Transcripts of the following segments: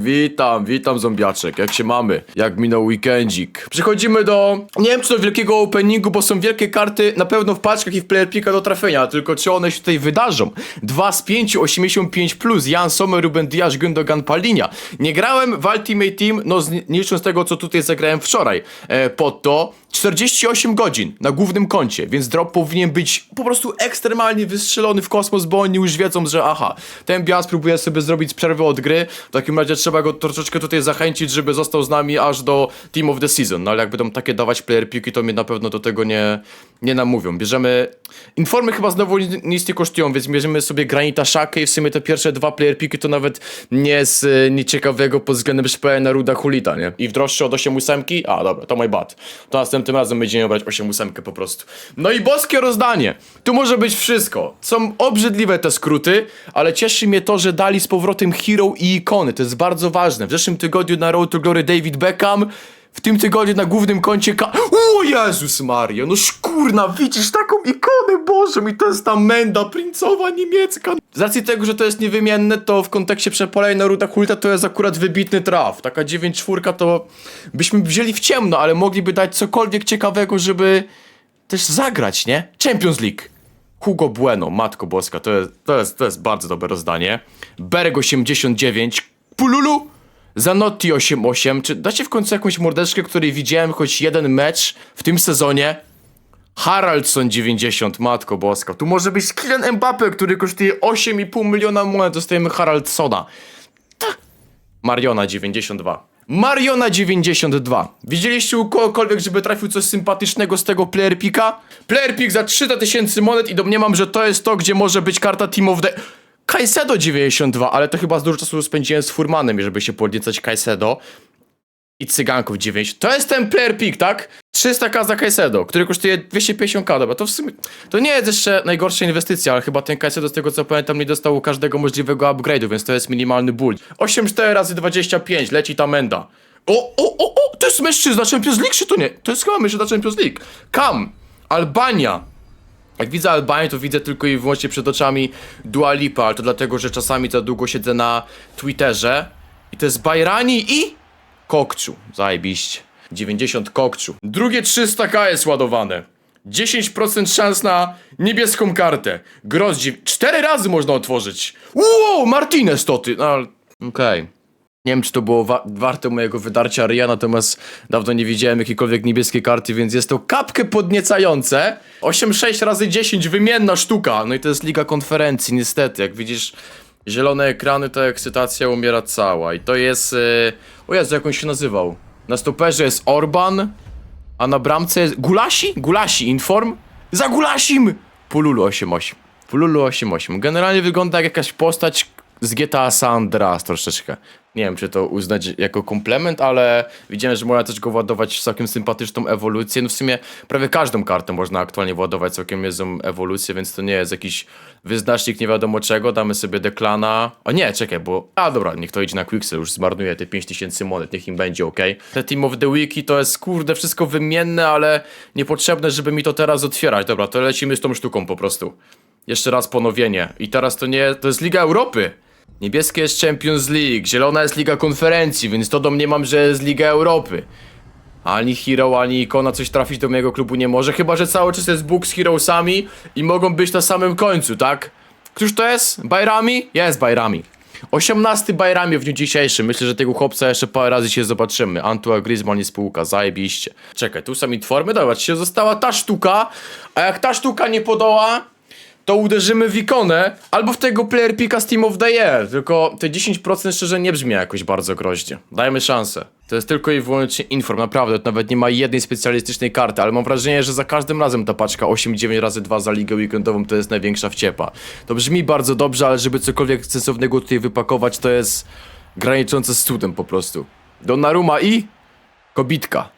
Witam, witam zombiaczek, jak się mamy? Jak minął weekendzik? Przechodzimy do, nie wiem czy do wielkiego openingu, bo są wielkie karty na pewno w paczkach i w player picka do trafienia, tylko czy one się tutaj wydarzą? 2 z 5, 85+, plus, Jan Sommer, Ruben Diaz, Gündogan, Palinia. Nie grałem w Ultimate Team, no nie tego co tutaj zagrałem wczoraj, e, pod to 48 godzin na głównym koncie, więc drop powinien być po prostu ekstremalnie wystrzelony w kosmos, bo oni już wiedzą, że aha, ten Bias próbuje sobie zrobić przerwę od gry, w takim razie trzeba go troszeczkę tutaj zachęcić, żeby został z nami aż do Team of the Season, no ale jak będą takie dawać player piki, to mnie na pewno do tego nie, nie namówią. Bierzemy, informy chyba znowu ni- nic nie kosztują, więc bierzemy sobie Granita Szakę i w sumie te pierwsze dwa player piki to nawet nie z e, nieciekawego pod względem szpelna Ruda Hulita, nie? I w droższe od 8 ósemki? A, dobra, to my bad. To następnym razem będziemy brać 8 ósemkę po prostu. No i boskie rozdanie. Tu może być wszystko. Są obrzydliwe te skróty, ale cieszy mnie to, że dali z powrotem hero i ikony. To jest bardzo ważne. W zeszłym tygodniu na Road to Glory David Beckham, w tym tygodniu na głównym koncie ka... O Jezus Maria, no szkurna, widzisz taką ikonę, jest ta menda princowa niemiecka. Z racji tego, że to jest niewymienne, to w kontekście przepolej na Ruda Hulta to jest akurat wybitny traf. Taka 9-4 to byśmy wzięli w ciemno, ale mogliby dać cokolwiek ciekawego, żeby też zagrać, nie? Champions League. Hugo Bueno, Matko Boska, to jest, to jest, to jest bardzo dobre rozdanie. Berg 89, Pululu, Zanotti 88. Czy dacie w końcu jakąś mordeczkę, której widziałem choć jeden mecz w tym sezonie? Haraldson 90, Matko Boska. Tu może być Kylian Mbappe, który kosztuje 8,5 miliona monet. Dostajemy Haraldsona. Mariona 92. Mariona 92. Widzieliście u kogokolwiek, żeby trafił coś sympatycznego z tego player pika? Player pick za 300 tysięcy monet i domniemam, że to jest to, gdzie może być karta Team of the... Kajsedo 92, ale to chyba z dużo czasu spędziłem z Furmanem, żeby się podniecać Kajsedo. I Cyganków 9. To jest ten player pick, tak? 300k za Kajsedo, który kosztuje 250k, dobra, to w sumie... To nie jest jeszcze najgorsza inwestycja, ale chyba ten Kajsedo, z tego co pamiętam, nie dostał każdego możliwego upgrade'u, więc to jest minimalny ból. 8,4 razy 25, leci ta menda. O, o, o, o, to jest mężczyzna Champions League, czy to nie? To jest chyba mężczyzna Champions League. Kam, Albania, jak widzę Albanię, to widzę tylko i wyłącznie przed oczami Dua Lipa, ale to dlatego, że czasami za długo siedzę na Twitterze. I to jest Bajrani i Kokczu. Zajebiście. 90 Kokczu. Drugie 300k jest ładowane. 10% szans na niebieską kartę. Groz dziew- Cztery razy można otworzyć. Wow, Martinez to ty. No, okej. Nie wiem, czy to było wa- warte mojego wydarcia ryja, natomiast dawno nie widziałem jakiejkolwiek niebieskiej karty, więc jest to kapkę podniecające. 8-6 razy 10, wymienna sztuka. No i to jest Liga Konferencji, niestety. Jak widzisz zielone ekrany, to ekscytacja umiera cała. I to jest... Yy... O Jezu, jak on się nazywał? Na stoperze jest Orban, a na bramce jest... Gulasi? Gulasi, Inform? Za Gulasim! Pululu 8-8. Pululu 8-8. Generalnie wygląda jak jakaś postać z GTA San Andreas troszeczkę. Nie wiem, czy to uznać jako komplement, ale widziałem, że można też go ładować w całkiem sympatyczną ewolucję. No w sumie prawie każdą kartę można aktualnie ładować całkiem niezłą ewolucję, więc to nie jest jakiś wyznacznik nie wiadomo czego. Damy sobie deklana. O nie, czekaj, bo... A dobra, niech to idzie na Quicksell, już zmarnuje te 5000 monet, niech im będzie, ok? Te Team of the Wiki to jest kurde wszystko wymienne, ale niepotrzebne, żeby mi to teraz otwierać. Dobra, to lecimy z tą sztuką po prostu. Jeszcze raz ponowienie. I teraz to nie, to jest Liga Europy. Niebieskie jest Champions League, zielona jest Liga Konferencji, więc to domniemam, że jest Liga Europy. Ani Hero, ani Ikona coś trafić do mojego klubu nie może, chyba że cały czas jest Bóg z Heroesami i mogą być na samym końcu, tak? Któż to jest? Bajrami? Jest Bajrami. 18 Bajrami w dniu dzisiejszym. Myślę, że tego chłopca jeszcze parę razy się zobaczymy. Antua Griezmann i spółka, zajebiście. Czekaj, tu są informy, dobra, czy się została ta sztuka, a jak ta sztuka nie podoła, to uderzymy w ikonę albo w tego player picka z Team of the Year. Tylko te 10% szczerze nie brzmi jakoś bardzo groźnie. Dajmy szansę. To jest tylko i wyłącznie inform, naprawdę. To nawet nie ma jednej specjalistycznej karty, ale mam wrażenie, że za każdym razem ta paczka 8-9 razy 2 za ligę weekendową to jest największa wciepa. To brzmi bardzo dobrze, ale żeby cokolwiek sensownego tutaj wypakować, to jest graniczące z cudem po prostu. Donnarumma i Kobitka.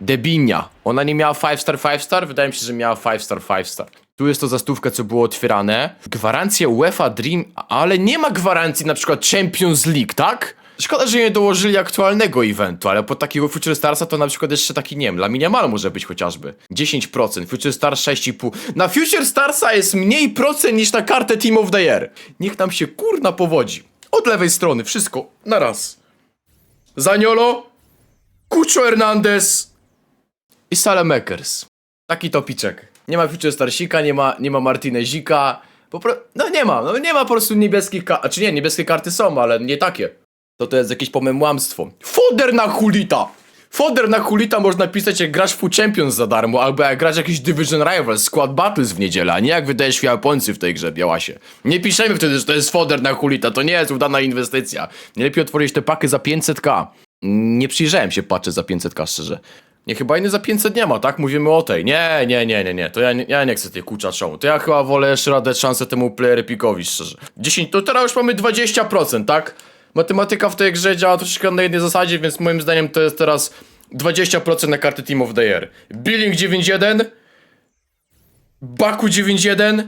Debinia. Ona nie miała 5 star 5 star? Wydaje mi się, że miała 5 star 5 star. Tu jest to za stówkę, co było otwierane. Gwarancja UEFA Dream, ale nie ma gwarancji na przykład Champions League, tak? Szkoda, że nie dołożyli aktualnego eventu, ale po takiego Future Starsa to na przykład jeszcze taki, nie wiem, dla Minimal może być chociażby. 10%, Future Stars 6,5%. Na Future Starsa jest mniej procent niż na kartę Team of the Year. Niech nam się kurna powodzi. Od lewej strony, wszystko, na raz. Zaniolo, Cucho Hernandez i Salemekers. Taki topiczek. Nie ma Future Starsika, nie ma, nie ma Martinezika. Po pro... No nie ma, no nie ma po prostu niebieskich kart. Czy nie, niebieskie karty są, ale nie takie. To to jest jakieś pomemłamstwo. Foder na Hulita! Foder na Hulita można pisać jak grasz w Champions za darmo, albo jak grasz jakiś Division Rivals, Squad Battles w niedzielę, a nie jak wydajesz Japońcy w tej grze, Białasie. Nie piszemy wtedy, że to jest Foder na Hulita, to nie jest udana inwestycja. Nie lepiej otworzyć te paki za 500k. Nie przyjrzałem się patrzę za 500k, szczerze. Nie, chyba inny za 500 nie ma, tak? Mówimy o tej. Nie, nie, nie, nie, nie. To ja, nie- ja nie chcę tej kurcza show. To ja chyba wolę jeszcze raz dać szansę temu player pikowi, szczerze. 10, to teraz już mamy 20%, tak? Matematyka w tej grze działa troszeczkę na jednej zasadzie, więc moim zdaniem to jest teraz 20% na karty Team of the Year. Billing 9.1 Baku 9.1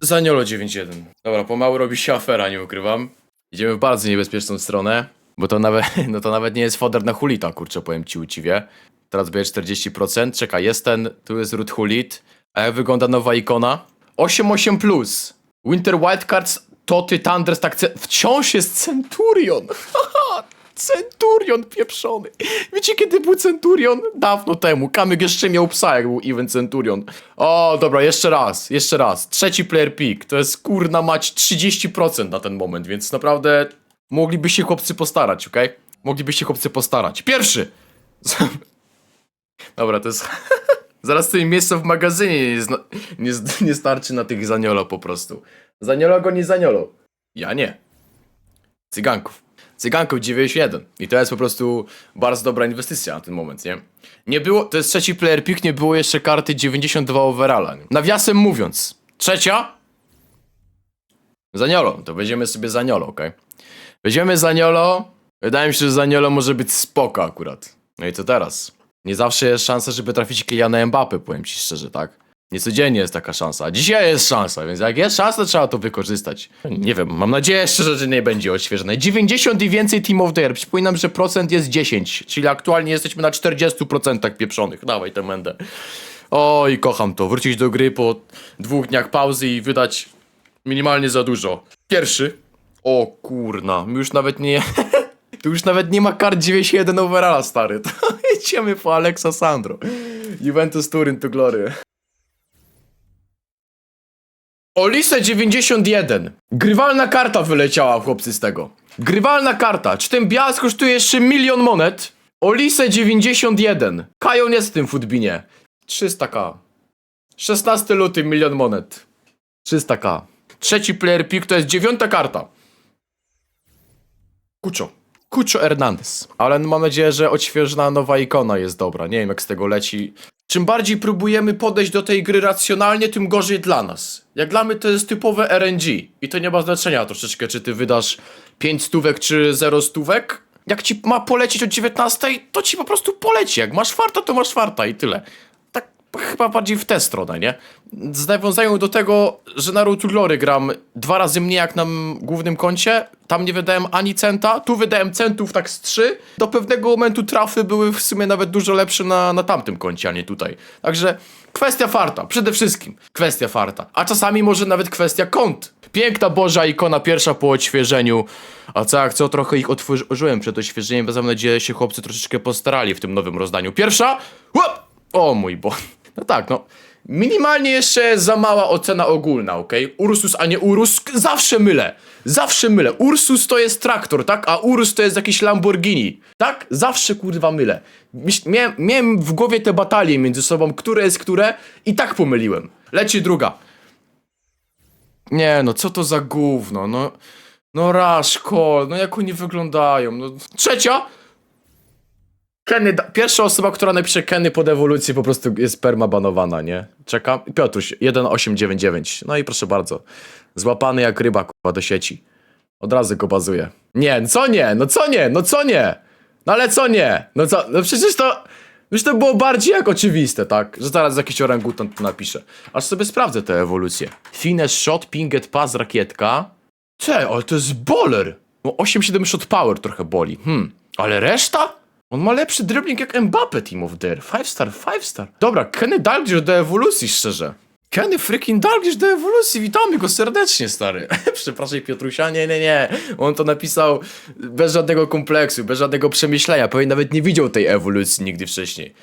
Zaniolo 9.1 Dobra, pomału robi się afera, nie ukrywam. Idziemy w bardzo niebezpieczną stronę, bo to nawet, no to nawet nie jest foder na hulita, kurczę, powiem ci uciwie. Teraz będzie 40%, czekaj, jest ten, tu jest root hulit, a jak wygląda nowa ikona? 8.8+, plus. Winter Wildcards, Toty, Thunders, tak, wciąż jest Centurion, Centurion pieprzony. Wiecie kiedy był Centurion? Dawno temu. Kamyk jeszcze miał psa, jak był event Centurion. O, dobra, jeszcze raz, jeszcze raz. Trzeci player pick. To jest kurna mać 30% na ten moment, więc naprawdę mogliby się chłopcy postarać, okej? Mogliby się chłopcy postarać. Pierwszy! Dobra, to jest... Zaraz tutaj miejsca w magazynie nie, zna... nie, nie starczy na tych zaniolo po prostu. Zaniolo go nie zaniolo. Ja nie. Cyganków. Cyganków 91. I to jest po prostu bardzo dobra inwestycja na ten moment, nie? Nie było, to jest trzeci player pick, nie było jeszcze karty 92 overalla. Nawiasem mówiąc, trzecia? Zaniolo, to weźmiemy sobie Zaniolo, okej? Weźmiemy Zaniolo, wydaje mi się, że Zaniolo może być spoko akurat. No i co teraz? Nie zawsze jest szansa, żeby trafić Kyliana Mbappé, powiem ci szczerze, tak? Niecodziennie jest taka szansa, a dzisiaj jest szansa, więc jak jest szansa, trzeba to wykorzystać. Nie wiem, mam nadzieję szczerze, że nie będzie odświeżone. 90 i więcej Team of the Year. Przypominam, że procent jest 10, czyli aktualnie jesteśmy na 40% pieprzonych. Dawaj tę mendę. Oj, kocham to. Wrócić do gry po dwóch dniach pauzy i wydać minimalnie za dużo. Pierwszy. O kurna, już nawet nie... Tu już nawet nie ma kart 91 overalla, stary. To jedziemy po Alexa Sandro. Juventus Turin to glory. Olise 91. Grywalna karta wyleciała, chłopcy, z tego. Grywalna karta. Czy ten białas kosztuje jeszcze milion monet? Olise 91. Kajon jest w tym futbinie. 300k. 16 luty, milion monet. 300k. Trzeci player pick to jest dziewiąta karta. Kuczo. Kuczo Hernandez. Ale mam nadzieję, że odświeżona nowa ikona jest dobra. Nie wiem, jak z tego leci. Czym bardziej próbujemy podejść do tej gry racjonalnie, tym gorzej dla nas. Jak dla mnie to jest typowe RNG. I to nie ma znaczenia troszeczkę, czy ty wydasz 5 stówek, czy 0 stówek. Jak ci ma polecieć o 19, to ci po prostu poleci. Jak masz farta, to masz farta i tyle. Chyba bardziej w tę stronę, nie? Z nawiązaniem do tego, że na Road to Glory gram dwa razy mniej jak na głównym koncie, tam nie wydałem ani centa, tu wydałem centów tak z trzy. Do pewnego momentu trafy były w sumie nawet dużo lepsze na, na tamtym koncie, a nie tutaj. Także kwestia farta, przede wszystkim kwestia farta. A czasami może nawet kwestia kont. Piękna Boża ikona pierwsza po odświeżeniu. A co jak co, trochę ich otworzyłem przed odświeżeniem, bo mam nadzieję, że się chłopcy troszeczkę postarali w tym nowym rozdaniu. Pierwsza! Łap! O mój Bo. No tak, no. Minimalnie jeszcze za mała ocena ogólna, okej? Ursus, a nie Urus, zawsze mylę. Zawsze mylę. Ursus to jest traktor, tak? A Urus to jest jakiś Lamborghini, tak? Zawsze kurwa mylę. Miałem, miałem w głowie te batalie między sobą, które jest które i tak pomyliłem. Leci druga. Nie no, co to za gówno, no... No Raszko, no jak oni wyglądają, no... Trzecia! Kenny, pierwsza osoba, która napisze Kenny pod ewolucję po prostu jest permabanowana, nie? Czekam. Piotruś, 1899. No i proszę bardzo. Złapany jak ryba, kurwa, do sieci. Od razu go bazuje. Nie, no co nie? No co nie? No co nie? No ale co nie? No co? No przecież to... Już to było bardziej jak oczywiste, tak? Że zaraz jakiś orangutan tu napisze. Aż sobie sprawdzę tę ewolucję. Fines shot, pinget pass, rakietka. Cze, ale to jest boler! No 8-7 shot power trochę boli. Hmm. Ale reszta? On ma lepszy dribbling jak Mbappe Team of Year. 5 star, 5 star. Dobra, Kenny Dalglish do ewolucji, szczerze. Kenny freaking Dalglish do ewolucji, witamy go serdecznie, stary. Przepraszam, Piotrusia, nie, nie, nie. On to napisał bez żadnego kompleksu, bez żadnego przemyślenia. Pewnie nawet nie widział tej ewolucji nigdy wcześniej.